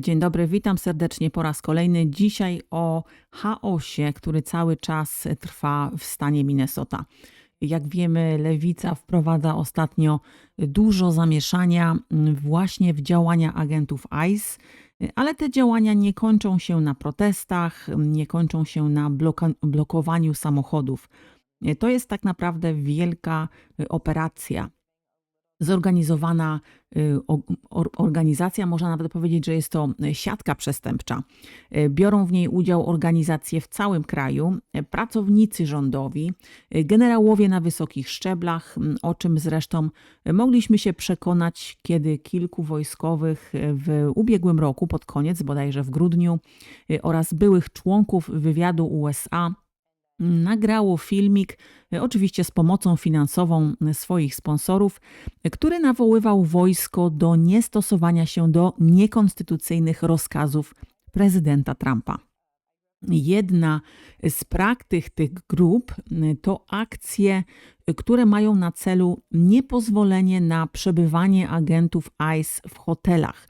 Dzień dobry, witam serdecznie po raz kolejny. Dzisiaj o chaosie, który cały czas trwa w stanie Minnesota. Jak wiemy, lewica wprowadza ostatnio dużo zamieszania mm, właśnie w działania agentów ICE, ale te działania nie kończą się na protestach, nie kończą się na blokowaniu samochodów. To jest tak naprawdę wielka operacja zorganizowana y, organizacja, można nawet powiedzieć, że jest to siatka przestępcza. Y, Biorą w niej udział organizacje w całym kraju, y, pracownicy rządowi, y, generałowie na wysokich szczeblach, o czym zresztą mogliśmy się przekonać, kiedy kilku wojskowych y, w ubiegłym roku, pod koniec, bodajże w grudniu, y, oraz byłych członków wywiadu USA nagrało filmik, e, oczywiście z pomocą finansową e, swoich sponsorów, e, który nawoływał wojsko do niestosowania się do niekonstytucyjnych rozkazów prezydenta Trumpa. Jedna z praktyk tych grup y, to akcje, y, które mają na celu niepozwolenie na przebywanie agentów ICE w hotelach.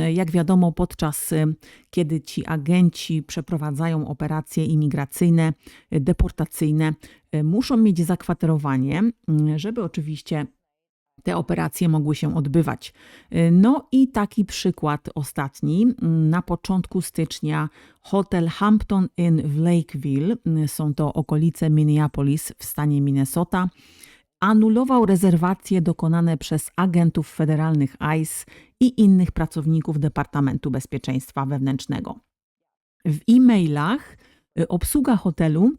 Y, Jak wiadomo, podczas kiedy ci agenci przeprowadzają operacje imigracyjne, deportacyjne, muszą mieć zakwaterowanie, żeby oczywiście te operacje mogły się odbywać. Y, No i taki przykład ostatni. Mm, Na początku stycznia hotel Hampton Inn w Lakeville, y, są to okolice Minneapolis w stanie Minnesota, anulował rezerwacje dokonane przez agentów federalnych ICE i innych pracowników Departamentu Bezpieczeństwa Wewnętrznego. W e-mailach y, obsługa hotelu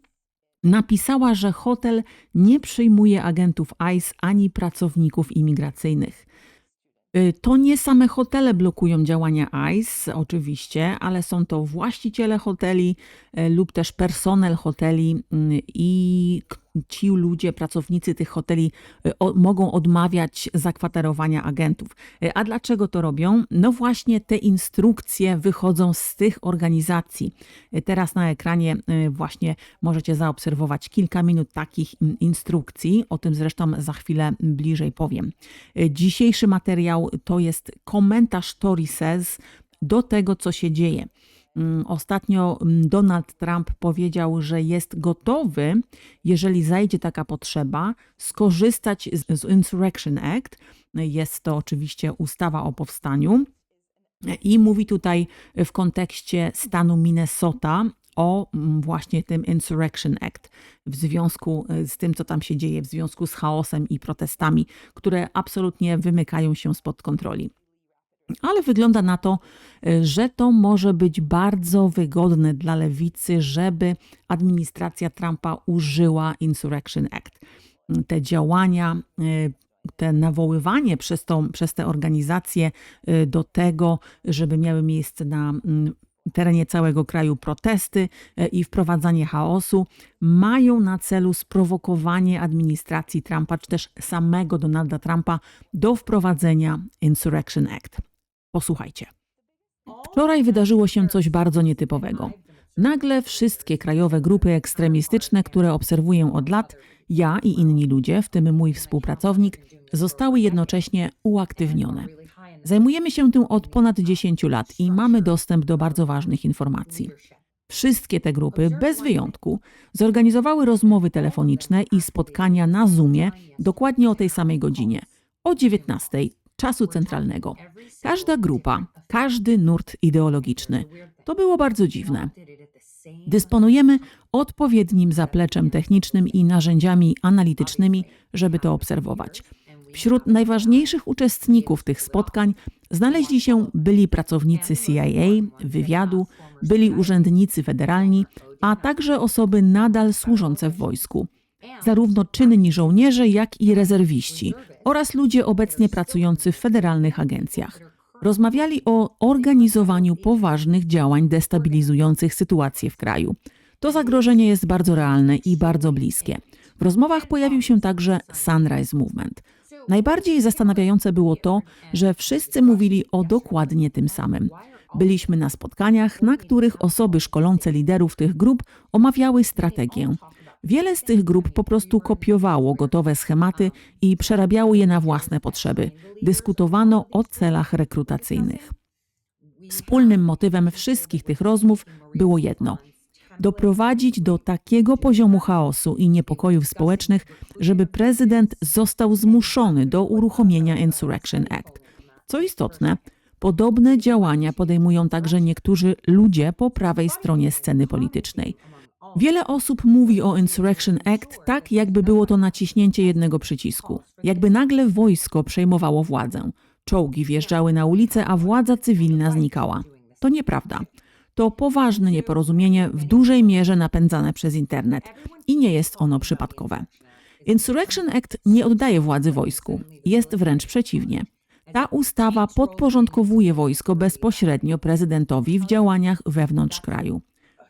napisała, że hotel nie przyjmuje agentów ICE ani pracowników imigracyjnych. Y, To nie same hotele blokują działania ICE, oczywiście, ale są to właściciele hoteli y, lub też personel hoteli y, i ci ludzie, pracownicy tych hoteli y, o, mogą odmawiać zakwaterowania agentów. Y, A dlaczego to robią? No właśnie te instrukcje wychodzą z tych organizacji. Y, Teraz na ekranie właśnie możecie zaobserwować kilka minut takich mm, instrukcji. O tym zresztą za chwilę bliżej powiem. Dzisiejszy materiał to jest komentarz Tori Says do tego, co się dzieje. Mm, Ostatnio mm, Donald Trump powiedział, że jest gotowy, jeżeli zajdzie taka potrzeba, skorzystać z, z Insurrection Act. Jest to oczywiście ustawa o powstaniu. I mówi tutaj w kontekście stanu Minnesota o mm, właśnie tym Insurrection Act w związku y, z tym, co tam się dzieje, w związku z chaosem i protestami, które absolutnie wymykają się spod kontroli. Ale wygląda na to, y, że to może być bardzo wygodne dla lewicy, żeby administracja Trumpa użyła Insurrection Act. Te działania, y, te nawoływanie przez, tą, przez te organizacje y, do tego, żeby miały miejsce na mm, terenie całego kraju protesty i wprowadzanie chaosu, mają na celu sprowokowanie administracji Trumpa, czy też samego Donalda Trumpa do wprowadzenia Insurrection Act. Posłuchajcie. Wczoraj wydarzyło się coś bardzo nietypowego. Nagle wszystkie krajowe grupy ekstremistyczne, które obserwuję od lat, ja i inni ludzie, w tym mój współpracownik, zostały jednocześnie uaktywnione. Zajmujemy się tym od ponad 10 lat i mamy dostęp do bardzo ważnych informacji. Wszystkie te grupy, bez wyjątku, zorganizowały rozmowy telefoniczne i spotkania na Zoomie dokładnie o tej samej godzinie, o 19 czasu centralnego. Każda grupa, każdy nurt ideologiczny. To było bardzo dziwne. Dysponujemy odpowiednim zapleczem technicznym i narzędziami analitycznymi, żeby to obserwować. Wśród najważniejszych uczestników tych spotkań znaleźli się byli pracownicy CIA, wywiadu, byli urzędnicy federalni, a także osoby nadal służące w wojsku. Zarówno czynni żołnierze, jak i rezerwiści oraz ludzie obecnie pracujący w federalnych agencjach. Rozmawiali o organizowaniu poważnych działań destabilizujących sytuację w kraju. To zagrożenie jest bardzo realne i bardzo bliskie. W rozmowach pojawił się także Sunrise Movement. Najbardziej zastanawiające było to, że wszyscy mówili o dokładnie tym samym. Byliśmy na spotkaniach, na których osoby szkolące liderów tych grup omawiały strategię. Wiele z tych grup po prostu kopiowało gotowe schematy i przerabiało je na własne potrzeby. Dyskutowano o celach rekrutacyjnych. Wspólnym motywem wszystkich tych rozmów było jedno: doprowadzić do takiego poziomu chaosu i niepokojów społecznych, żeby prezydent został zmuszony do uruchomienia Insurrection Act. Co istotne, podobne działania podejmują także niektórzy ludzie po prawej stronie sceny politycznej. Wiele osób mówi o Insurrection Act tak, jakby było to naciśnięcie jednego przycisku, jakby nagle wojsko przejmowało władzę. Czołgi wjeżdżały na ulicę, a władza cywilna znikała. To nieprawda. To poważne nieporozumienie, w dużej mierze napędzane przez internet i nie jest ono przypadkowe. Insurrection Act nie oddaje władzy wojsku, jest wręcz przeciwnie. Ta ustawa podporządkowuje wojsko bezpośrednio prezydentowi w działaniach wewnątrz kraju.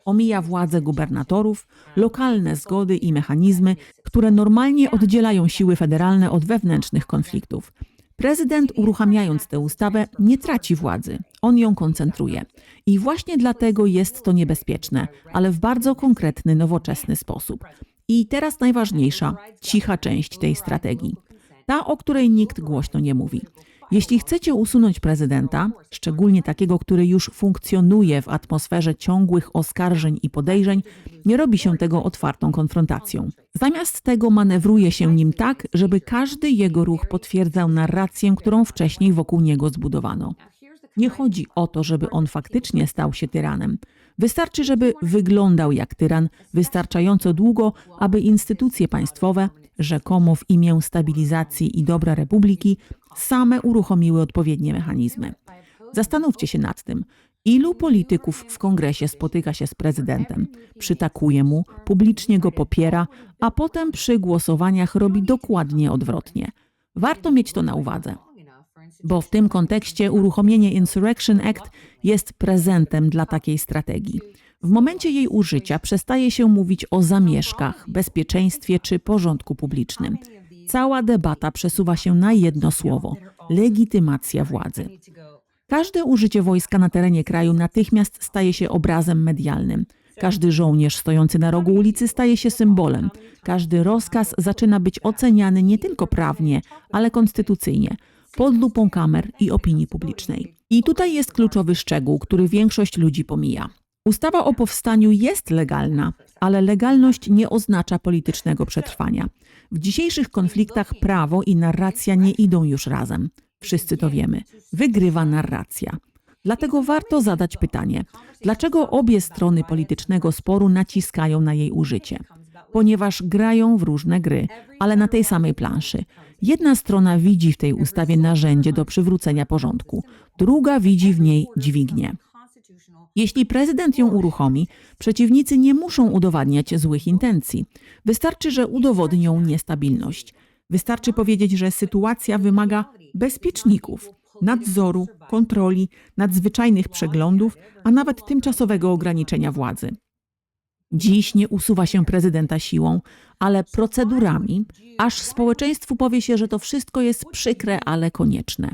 Omija władzę gubernatorów, lokalne zgody i mechanizmy, które normalnie oddzielają siły federalne od wewnętrznych konfliktów. Prezydent, uruchamiając tę ustawę, nie traci władzy, on ją koncentruje. I właśnie dlatego jest to niebezpieczne, ale w bardzo konkretny, nowoczesny sposób. I teraz najważniejsza, cicha część tej strategii. Ta, o której nikt głośno nie mówi. Jeśli chcecie usunąć prezydenta, szczególnie takiego, który już funkcjonuje w atmosferze ciągłych oskarżeń i podejrzeń, nie robi się tego otwartą konfrontacją. Zamiast tego manewruje się nim tak, żeby każdy jego ruch potwierdzał narrację, którą wcześniej wokół niego zbudowano. Nie chodzi o to, żeby on faktycznie stał się tyranem. Wystarczy, żeby wyglądał jak tyran wystarczająco długo, aby instytucje państwowe, rzekomo w imię stabilizacji i dobra republiki, same uruchomiły odpowiednie mechanizmy. Zastanówcie się nad tym, ilu polityków w kongresie spotyka się z prezydentem, przytakuje mu, publicznie go popiera, a potem przy głosowaniach robi dokładnie odwrotnie. Warto mieć to na uwadze bo w tym kontekście uruchomienie Insurrection Act jest prezentem dla takiej strategii. W momencie jej użycia przestaje się mówić o zamieszkach, bezpieczeństwie czy porządku publicznym. Cała debata przesuwa się na jedno słowo legitymacja władzy. Każde użycie wojska na terenie kraju natychmiast staje się obrazem medialnym. Każdy żołnierz stojący na rogu ulicy staje się symbolem. Każdy rozkaz zaczyna być oceniany nie tylko prawnie, ale konstytucyjnie pod lupą kamer i opinii publicznej. I tutaj jest kluczowy szczegół, który większość ludzi pomija. Ustawa o powstaniu jest legalna, ale legalność nie oznacza politycznego przetrwania. W dzisiejszych konfliktach prawo i narracja nie idą już razem. Wszyscy to wiemy. Wygrywa narracja. Dlatego warto zadać pytanie, dlaczego obie strony politycznego sporu naciskają na jej użycie? Ponieważ grają w różne gry, ale na tej samej planszy. Jedna strona widzi w tej ustawie narzędzie do przywrócenia porządku, druga widzi w niej dźwignię. Jeśli prezydent ją uruchomi, przeciwnicy nie muszą udowadniać złych intencji. Wystarczy, że udowodnią niestabilność. Wystarczy powiedzieć, że sytuacja wymaga bezpieczników, nadzoru, kontroli, nadzwyczajnych przeglądów, a nawet tymczasowego ograniczenia władzy. Dziś nie usuwa się prezydenta siłą, ale procedurami, aż społeczeństwu powie się, że to wszystko jest przykre, ale konieczne.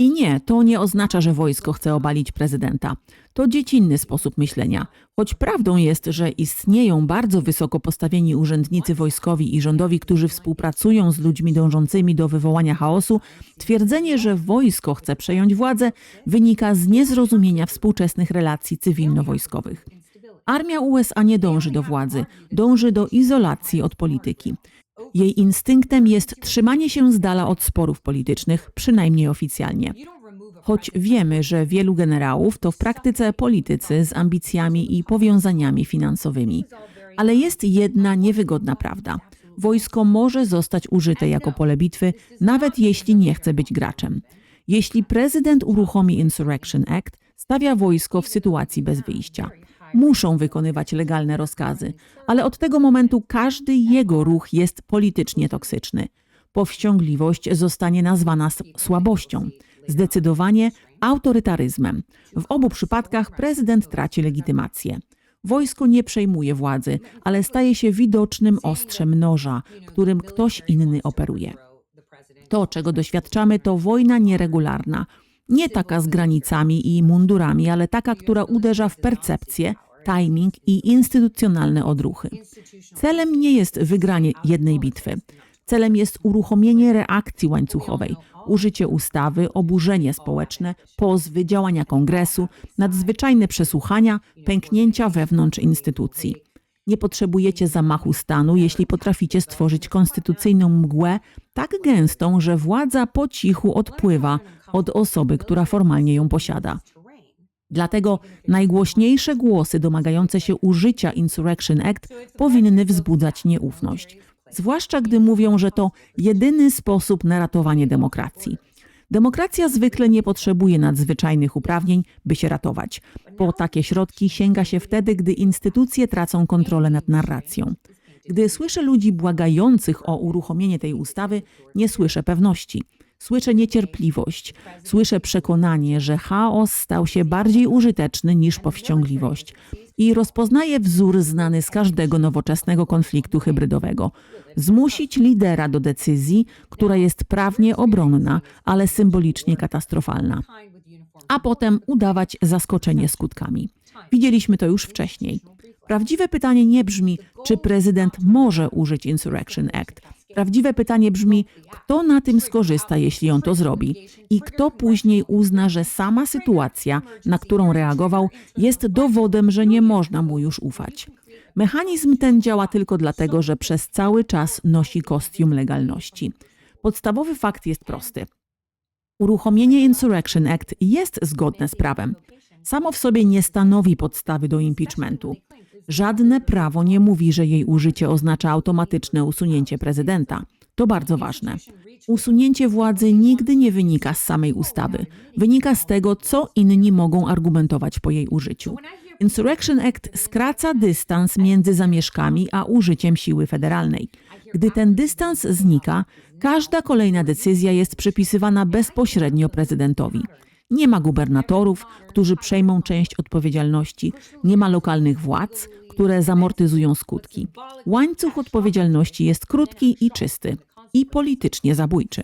I nie, to nie oznacza, że wojsko chce obalić prezydenta. To dziecinny sposób myślenia. Choć prawdą jest, że istnieją bardzo wysoko postawieni urzędnicy wojskowi i rządowi, którzy współpracują z ludźmi dążącymi do wywołania chaosu, twierdzenie, że wojsko chce przejąć władzę, wynika z niezrozumienia współczesnych relacji cywilno-wojskowych. Armia USA nie dąży do władzy, dąży do izolacji od polityki. Jej instynktem jest trzymanie się z dala od sporów politycznych, przynajmniej oficjalnie. Choć wiemy, że wielu generałów to w praktyce politycy z ambicjami i powiązaniami finansowymi. Ale jest jedna niewygodna prawda. Wojsko może zostać użyte jako pole bitwy, nawet jeśli nie chce być graczem. Jeśli prezydent uruchomi Insurrection Act, stawia wojsko w sytuacji bez wyjścia muszą wykonywać legalne rozkazy, ale od tego momentu każdy jego ruch jest politycznie toksyczny. Powściągliwość zostanie nazwana słabością, zdecydowanie autorytaryzmem. W obu przypadkach prezydent traci legitymację. Wojsko nie przejmuje władzy, ale staje się widocznym ostrzem noża, którym ktoś inny operuje. To, czego doświadczamy, to wojna nieregularna, nie taka z granicami i mundurami, ale taka, która uderza w percepcję, timing i instytucjonalne odruchy. Celem nie jest wygranie jednej bitwy. Celem jest uruchomienie reakcji łańcuchowej, użycie ustawy, oburzenie społeczne, pozwy, działania kongresu, nadzwyczajne przesłuchania, pęknięcia wewnątrz instytucji. Nie potrzebujecie zamachu stanu, jeśli potraficie stworzyć konstytucyjną mgłę tak gęstą, że władza po cichu odpływa od osoby, która formalnie ją posiada. Dlatego najgłośniejsze głosy domagające się użycia Insurrection Act powinny wzbudzać nieufność. Zwłaszcza gdy mówią, że to jedyny sposób na ratowanie demokracji. Demokracja zwykle nie potrzebuje nadzwyczajnych uprawnień, by się ratować. Po takie środki sięga się wtedy, gdy instytucje tracą kontrolę nad narracją. Gdy słyszę ludzi błagających o uruchomienie tej ustawy, nie słyszę pewności. Słyszę niecierpliwość, słyszę przekonanie, że chaos stał się bardziej użyteczny niż powściągliwość i rozpoznaję wzór znany z każdego nowoczesnego konfliktu hybrydowego. Zmusić lidera do decyzji, która jest prawnie obronna, ale symbolicznie katastrofalna, a potem udawać zaskoczenie skutkami. Widzieliśmy to już wcześniej. Prawdziwe pytanie nie brzmi, czy prezydent może użyć Insurrection Act. Prawdziwe pytanie brzmi, kto na tym skorzysta, jeśli on to zrobi, i kto później uzna, że sama sytuacja, na którą reagował, jest dowodem, że nie można mu już ufać. Mechanizm ten działa tylko dlatego, że przez cały czas nosi kostium legalności. Podstawowy fakt jest prosty. Uruchomienie Insurrection Act jest zgodne z prawem. Samo w sobie nie stanowi podstawy do impeachmentu. Żadne prawo nie mówi, że jej użycie oznacza automatyczne usunięcie prezydenta. To bardzo ważne. Usunięcie władzy nigdy nie wynika z samej ustawy. Wynika z tego, co inni mogą argumentować po jej użyciu. Insurrection Act skraca dystans między zamieszkami a użyciem siły federalnej. Gdy ten dystans znika, każda kolejna decyzja jest przypisywana bezpośrednio prezydentowi. Nie ma gubernatorów, którzy przejmą część odpowiedzialności, nie ma lokalnych władz, które zamortyzują skutki. Łańcuch odpowiedzialności jest krótki i czysty i politycznie zabójczy.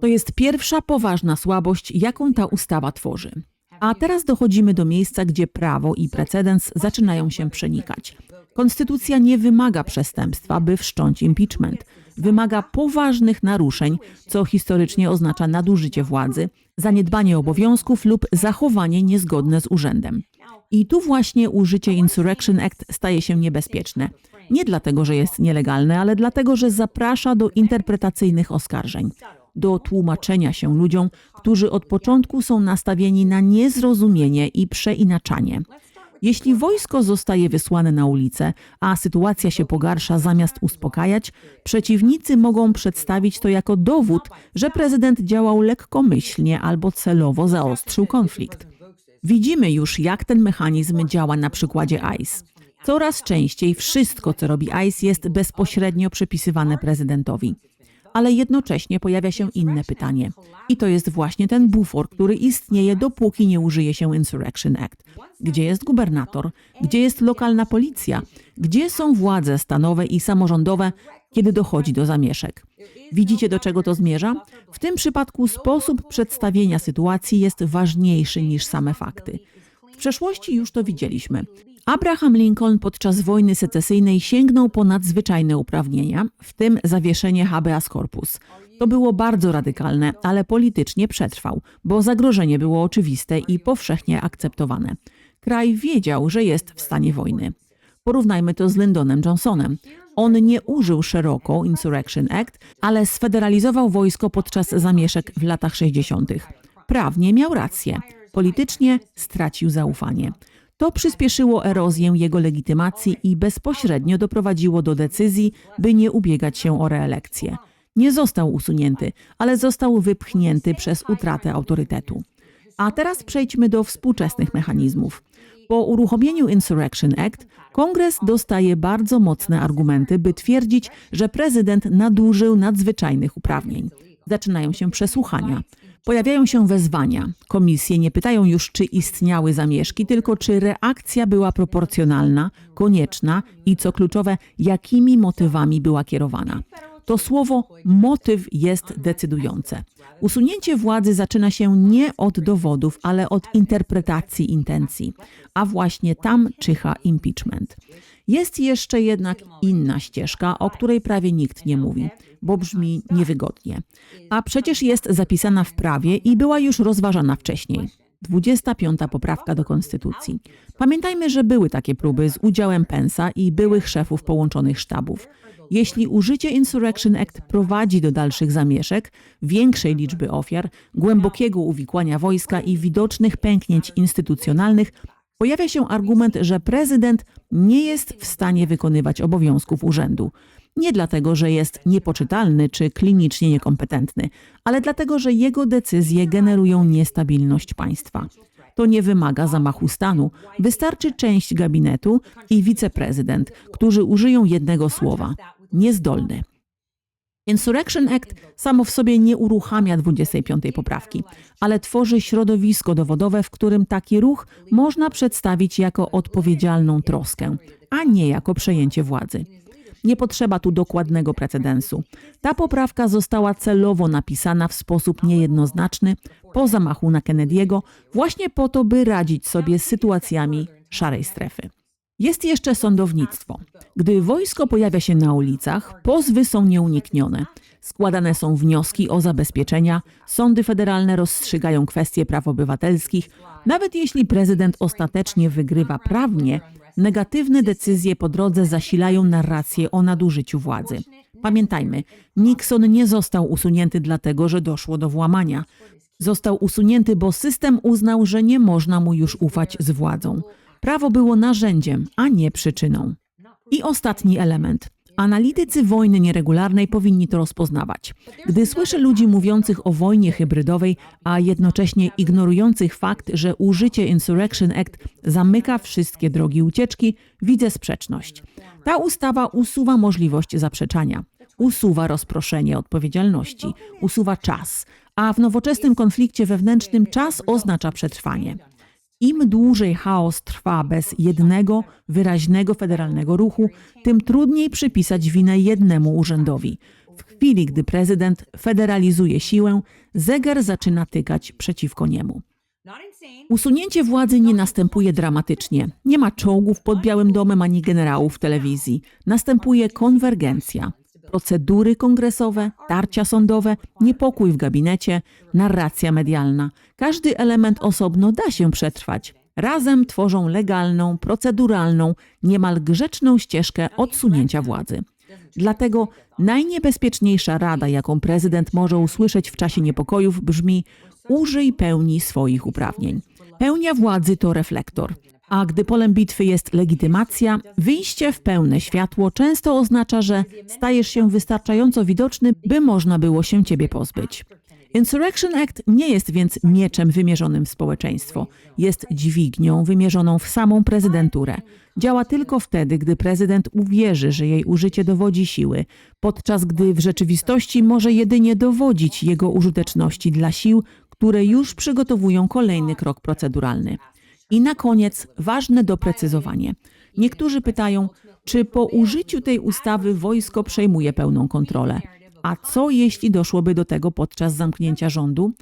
To jest pierwsza poważna słabość, jaką ta ustawa tworzy. A teraz dochodzimy do miejsca, gdzie prawo i precedens zaczynają się przenikać. Konstytucja nie wymaga przestępstwa, by wszcząć impeachment. Wymaga poważnych naruszeń, co historycznie oznacza nadużycie władzy, zaniedbanie obowiązków lub zachowanie niezgodne z urzędem. I tu właśnie użycie Insurrection Act staje się niebezpieczne. Nie dlatego, że jest nielegalne, ale dlatego, że zaprasza do interpretacyjnych oskarżeń, do tłumaczenia się ludziom, którzy od początku są nastawieni na niezrozumienie i przeinaczanie. Jeśli wojsko zostaje wysłane na ulicę, a sytuacja się pogarsza zamiast uspokajać, przeciwnicy mogą przedstawić to jako dowód, że prezydent działał lekkomyślnie albo celowo zaostrzył konflikt. Widzimy już, jak ten mechanizm działa na przykładzie ICE. Coraz częściej wszystko, co robi ICE, jest bezpośrednio przypisywane prezydentowi. Ale jednocześnie pojawia się inne pytanie. I to jest właśnie ten bufor, który istnieje, dopóki nie użyje się Insurrection Act. Gdzie jest gubernator? Gdzie jest lokalna policja? Gdzie są władze stanowe i samorządowe, kiedy dochodzi do zamieszek? Widzicie, do czego to zmierza? W tym przypadku sposób przedstawienia sytuacji jest ważniejszy niż same fakty. W przeszłości już to widzieliśmy. Abraham Lincoln podczas wojny secesyjnej sięgnął po nadzwyczajne uprawnienia, w tym zawieszenie habeas corpus. To było bardzo radykalne, ale politycznie przetrwał, bo zagrożenie było oczywiste i powszechnie akceptowane. Kraj wiedział, że jest w stanie wojny. Porównajmy to z Lyndonem Johnsonem. On nie użył szeroko Insurrection Act, ale sfederalizował wojsko podczas zamieszek w latach 60. Prawnie miał rację, politycznie stracił zaufanie. To przyspieszyło erozję jego legitymacji i bezpośrednio doprowadziło do decyzji, by nie ubiegać się o reelekcję. Nie został usunięty, ale został wypchnięty przez utratę autorytetu. A teraz przejdźmy do współczesnych mechanizmów. Po uruchomieniu Insurrection Act kongres dostaje bardzo mocne argumenty, by twierdzić, że prezydent nadużył nadzwyczajnych uprawnień. Zaczynają się przesłuchania. Pojawiają się wezwania. Komisje nie pytają już, czy istniały zamieszki, tylko czy reakcja była proporcjonalna, konieczna i co kluczowe, jakimi motywami była kierowana. To słowo motyw jest decydujące. Usunięcie władzy zaczyna się nie od dowodów, ale od interpretacji intencji, a właśnie tam czyha impeachment. Jest jeszcze jednak inna ścieżka, o której prawie nikt nie mówi, bo brzmi niewygodnie. A przecież jest zapisana w prawie i była już rozważana wcześniej. 25. poprawka do Konstytucji. Pamiętajmy, że były takie próby z udziałem Pensa i byłych szefów połączonych sztabów. Jeśli użycie Insurrection Act prowadzi do dalszych zamieszek, większej liczby ofiar, głębokiego uwikłania wojska i widocznych pęknięć instytucjonalnych, pojawia się argument, że prezydent nie jest w stanie wykonywać obowiązków urzędu. Nie dlatego, że jest niepoczytalny czy klinicznie niekompetentny, ale dlatego, że jego decyzje generują niestabilność państwa. To nie wymaga zamachu stanu. Wystarczy część gabinetu i wiceprezydent, którzy użyją jednego słowa niezdolny. Insurrection Act samo w sobie nie uruchamia 25 poprawki, ale tworzy środowisko dowodowe, w którym taki ruch można przedstawić jako odpowiedzialną troskę, a nie jako przejęcie władzy. Nie potrzeba tu dokładnego precedensu. Ta poprawka została celowo napisana w sposób niejednoznaczny po zamachu na Kennedy'ego, właśnie po to, by radzić sobie z sytuacjami szarej strefy. Jest jeszcze sądownictwo. Gdy wojsko pojawia się na ulicach, pozwy są nieuniknione. Składane są wnioski o zabezpieczenia, sądy federalne rozstrzygają kwestie praw obywatelskich. Nawet jeśli prezydent ostatecznie wygrywa prawnie, negatywne decyzje po drodze zasilają narrację o nadużyciu władzy. Pamiętajmy, Nixon nie został usunięty dlatego, że doszło do włamania. Został usunięty, bo system uznał, że nie można mu już ufać z władzą. Prawo było narzędziem, a nie przyczyną. I ostatni element. Analitycy wojny nieregularnej powinni to rozpoznawać. Gdy słyszę ludzi mówiących o wojnie hybrydowej, a jednocześnie ignorujących fakt, że użycie Insurrection Act zamyka wszystkie drogi ucieczki, widzę sprzeczność. Ta ustawa usuwa możliwość zaprzeczania, usuwa rozproszenie odpowiedzialności, usuwa czas, a w nowoczesnym konflikcie wewnętrznym czas oznacza przetrwanie. Im dłużej chaos trwa bez jednego, wyraźnego federalnego ruchu, tym trudniej przypisać winę jednemu urzędowi. W chwili, gdy prezydent federalizuje siłę, zegar zaczyna tykać przeciwko niemu. Usunięcie władzy nie następuje dramatycznie. Nie ma czołgów pod Białym Domem ani generałów w telewizji. Następuje konwergencja. Procedury kongresowe, tarcia sądowe, niepokój w gabinecie, narracja medialna. Każdy element osobno da się przetrwać. Razem tworzą legalną, proceduralną, niemal grzeczną ścieżkę odsunięcia władzy. Dlatego najniebezpieczniejsza rada, jaką prezydent może usłyszeć w czasie niepokojów, brzmi: użyj pełni swoich uprawnień. Pełnia władzy to reflektor. A gdy polem bitwy jest legitymacja, wyjście w pełne światło często oznacza, że stajesz się wystarczająco widoczny, by można było się ciebie pozbyć. Insurrection Act nie jest więc mieczem wymierzonym w społeczeństwo. Jest dźwignią wymierzoną w samą prezydenturę. Działa tylko wtedy, gdy prezydent uwierzy, że jej użycie dowodzi siły, podczas gdy w rzeczywistości może jedynie dowodzić jego użyteczności dla sił, które już przygotowują kolejny krok proceduralny. I na koniec ważne doprecyzowanie. Niektórzy pytają, czy po użyciu tej ustawy wojsko przejmuje pełną kontrolę. A co jeśli doszłoby do tego podczas zamknięcia rządu?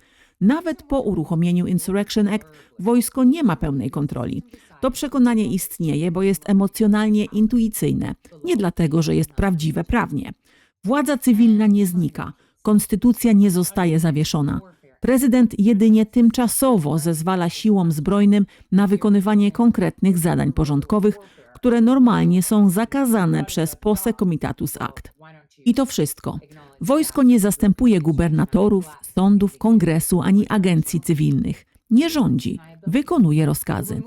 Nawet po uruchomieniu Insurrection Act wojsko nie ma pełnej kontroli. To przekonanie istnieje, bo jest emocjonalnie intuicyjne, nie dlatego, że jest prawdziwe prawnie. Władza cywilna nie znika, konstytucja nie zostaje zawieszona. Prezydent jedynie tymczasowo zezwala siłom zbrojnym na wykonywanie konkretnych zadań porządkowych, które normalnie są zakazane przez POSE Comitatus Act. I to wszystko. Wojsko nie zastępuje gubernatorów, sądów, kongresu ani agencji cywilnych. Nie rządzi, wykonuje rozkazy.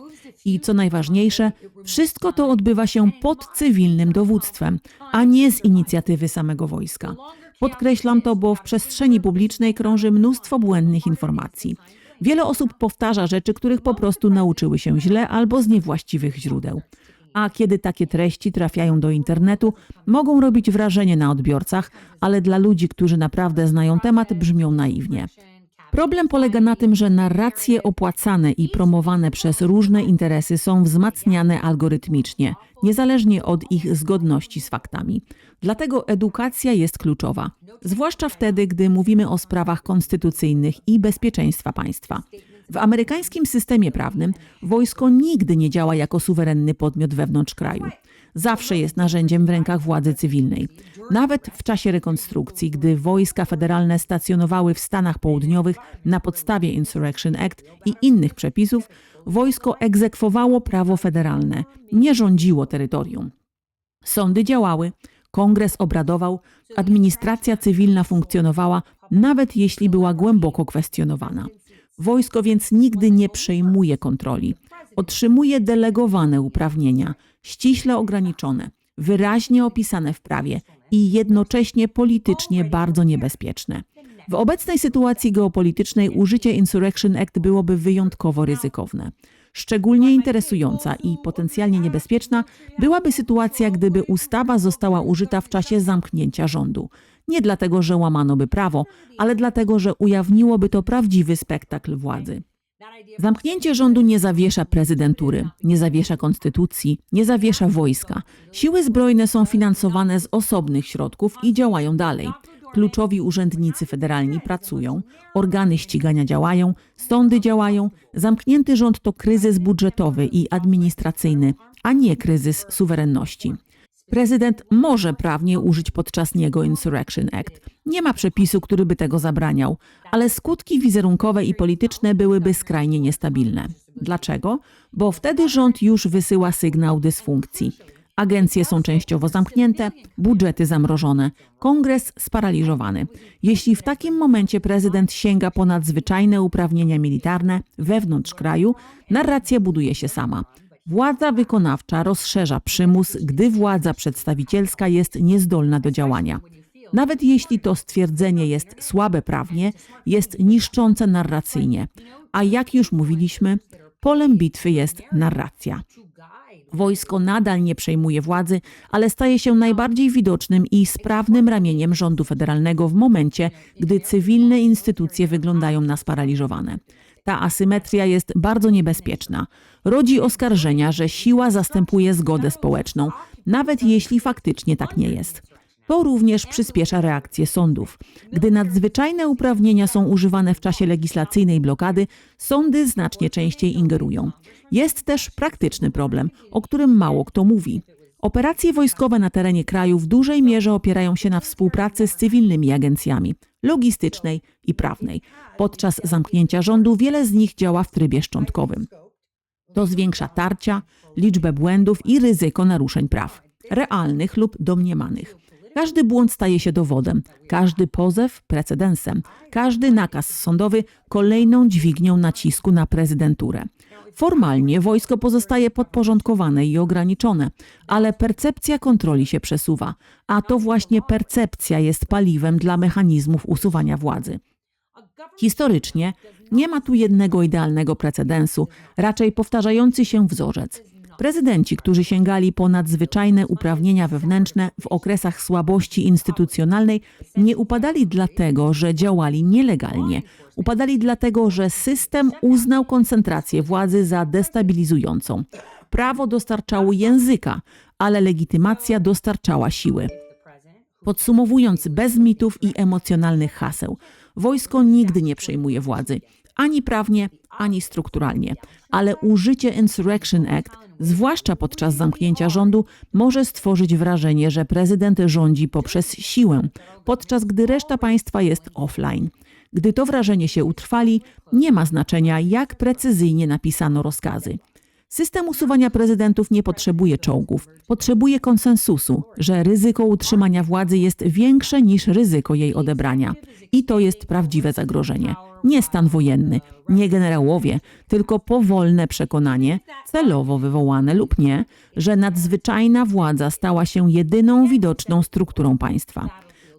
I co najważniejsze, wszystko to odbywa się pod cywilnym dowództwem, a nie z inicjatywy samego wojska. Podkreślam to, bo w przestrzeni publicznej krąży mnóstwo błędnych informacji. Wiele osób powtarza rzeczy, których po prostu nauczyły się źle albo z niewłaściwych źródeł. A kiedy takie treści trafiają do internetu, mogą robić wrażenie na odbiorcach, ale dla ludzi, którzy naprawdę znają temat, brzmią naiwnie. Problem polega na tym, że narracje opłacane i promowane przez różne interesy są wzmacniane algorytmicznie, niezależnie od ich zgodności z faktami. Dlatego edukacja jest kluczowa, zwłaszcza wtedy, gdy mówimy o sprawach konstytucyjnych i bezpieczeństwa państwa. W amerykańskim systemie prawnym wojsko nigdy nie działa jako suwerenny podmiot wewnątrz kraju. zawsze jest narzędziem w rękach władzy cywilnej. Nawet w czasie rekonstrukcji, gdy wojska federalne stacjonowały w Stanach Południowych na podstawie Insurrection Act i innych przepisów, wojsko egzekwowało prawo federalne, nie rządziło terytorium. Sądy działały, kongres obradował, administracja cywilna funkcjonowała, nawet jeśli była głęboko kwestionowana. Wojsko więc nigdy nie przejmuje kontroli. Otrzymuje delegowane uprawnienia, ściśle ograniczone, wyraźnie opisane w prawie i jednocześnie politycznie bardzo niebezpieczne. W obecnej sytuacji geopolitycznej użycie Insurrection Act byłoby wyjątkowo ryzykowne. Szczególnie interesująca i potencjalnie niebezpieczna byłaby sytuacja, gdyby ustawa została użyta w czasie zamknięcia rządu. Nie dlatego, że łamano by prawo, ale dlatego, że ujawniłoby to prawdziwy spektakl władzy. Zamknięcie rządu nie zawiesza prezydentury, nie zawiesza konstytucji, nie zawiesza wojska. Siły zbrojne są finansowane z osobnych środków i działają dalej. Kluczowi urzędnicy federalni pracują, organy ścigania działają, sądy działają. Zamknięty rząd to kryzys budżetowy i administracyjny, a nie kryzys suwerenności. Prezydent może prawnie użyć podczas niego Insurrection Act. Nie ma przepisu, który by tego zabraniał, ale skutki wizerunkowe i polityczne byłyby skrajnie niestabilne. Dlaczego? Bo wtedy rząd już wysyła sygnał dysfunkcji. Agencje są częściowo zamknięte, budżety zamrożone, kongres sparaliżowany. Jeśli w takim momencie prezydent sięga po nadzwyczajne uprawnienia militarne wewnątrz kraju, narracja buduje się sama. Władza wykonawcza rozszerza przymus, gdy władza przedstawicielska jest niezdolna do działania. Nawet jeśli to stwierdzenie jest słabe prawnie, jest niszczące narracyjnie. A jak już mówiliśmy, polem bitwy jest narracja. Wojsko nadal nie przejmuje władzy, ale staje się najbardziej widocznym i sprawnym ramieniem rządu federalnego w momencie, gdy cywilne instytucje wyglądają na sparaliżowane. Ta asymetria jest bardzo niebezpieczna. Rodzi oskarżenia, że siła zastępuje zgodę społeczną, nawet jeśli faktycznie tak nie jest. To również przyspiesza reakcję sądów. Gdy nadzwyczajne uprawnienia są używane w czasie legislacyjnej blokady, sądy znacznie częściej ingerują. Jest też praktyczny problem, o którym mało kto mówi. Operacje wojskowe na terenie kraju w dużej mierze opierają się na współpracy z cywilnymi agencjami logistycznej i prawnej. Podczas zamknięcia rządu wiele z nich działa w trybie szczątkowym. To zwiększa tarcia, liczbę błędów i ryzyko naruszeń praw, realnych lub domniemanych. Każdy błąd staje się dowodem, każdy pozew precedensem, każdy nakaz sądowy kolejną dźwignią nacisku na prezydenturę. Formalnie wojsko pozostaje podporządkowane i ograniczone, ale percepcja kontroli się przesuwa, a to właśnie percepcja jest paliwem dla mechanizmów usuwania władzy. Historycznie nie ma tu jednego idealnego precedensu, raczej powtarzający się wzorzec. Prezydenci, którzy sięgali po nadzwyczajne uprawnienia wewnętrzne w okresach słabości instytucjonalnej, nie upadali dlatego, że działali nielegalnie. Upadali dlatego, że system uznał koncentrację władzy za destabilizującą. Prawo dostarczało języka, ale legitymacja dostarczała siły. Podsumowując, bez mitów i emocjonalnych haseł, wojsko nigdy nie przejmuje władzy, ani prawnie, ani strukturalnie, ale użycie Insurrection Act, zwłaszcza podczas zamknięcia rządu, może stworzyć wrażenie, że prezydent rządzi poprzez siłę, podczas gdy reszta państwa jest offline. Gdy to wrażenie się utrwali, nie ma znaczenia, jak precyzyjnie napisano rozkazy. System usuwania prezydentów nie potrzebuje czołgów. Potrzebuje konsensusu, że ryzyko utrzymania władzy jest większe niż ryzyko jej odebrania. I to jest prawdziwe zagrożenie. Nie stan wojenny, nie generałowie, tylko powolne przekonanie, celowo wywołane lub nie, że nadzwyczajna władza stała się jedyną widoczną strukturą państwa.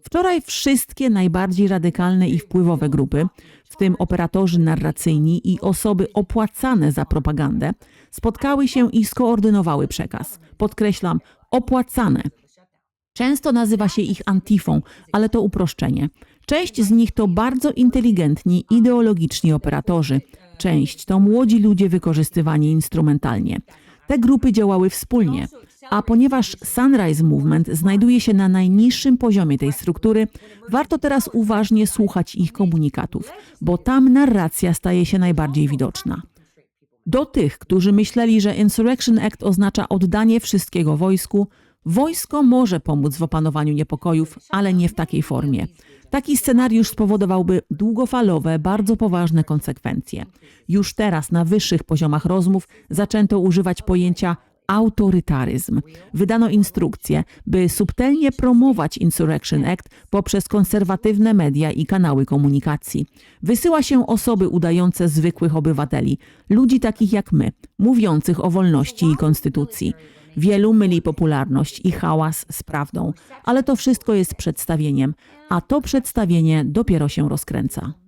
Wczoraj wszystkie najbardziej radykalne i wpływowe grupy, w tym operatorzy narracyjni i osoby opłacane za propagandę, spotkały się i skoordynowały przekaz. Podkreślam, opłacane. Często nazywa się ich antifą, ale to uproszczenie. Część z nich to bardzo inteligentni, ideologiczni operatorzy. Część to młodzi ludzie wykorzystywani instrumentalnie. Te grupy działały wspólnie, a ponieważ Sunrise Movement znajduje się na najniższym poziomie tej struktury, warto teraz uważnie słuchać ich komunikatów, bo tam narracja staje się najbardziej widoczna. Do tych, którzy myśleli, że Insurrection Act oznacza oddanie wszystkiego wojsku, wojsko może pomóc w opanowaniu niepokojów, ale nie w takiej formie. Taki scenariusz spowodowałby długofalowe, bardzo poważne konsekwencje. Już teraz na wyższych poziomach rozmów zaczęto używać pojęcia autorytaryzm. Wydano instrukcje, by subtelnie promować Insurrection Act poprzez konserwatywne media i kanały komunikacji. Wysyła się osoby udające zwykłych obywateli, ludzi takich jak my, mówiących o wolności i konstytucji. Wielu myli popularność i hałas z prawdą, ale to wszystko jest przedstawieniem, a to przedstawienie dopiero się rozkręca.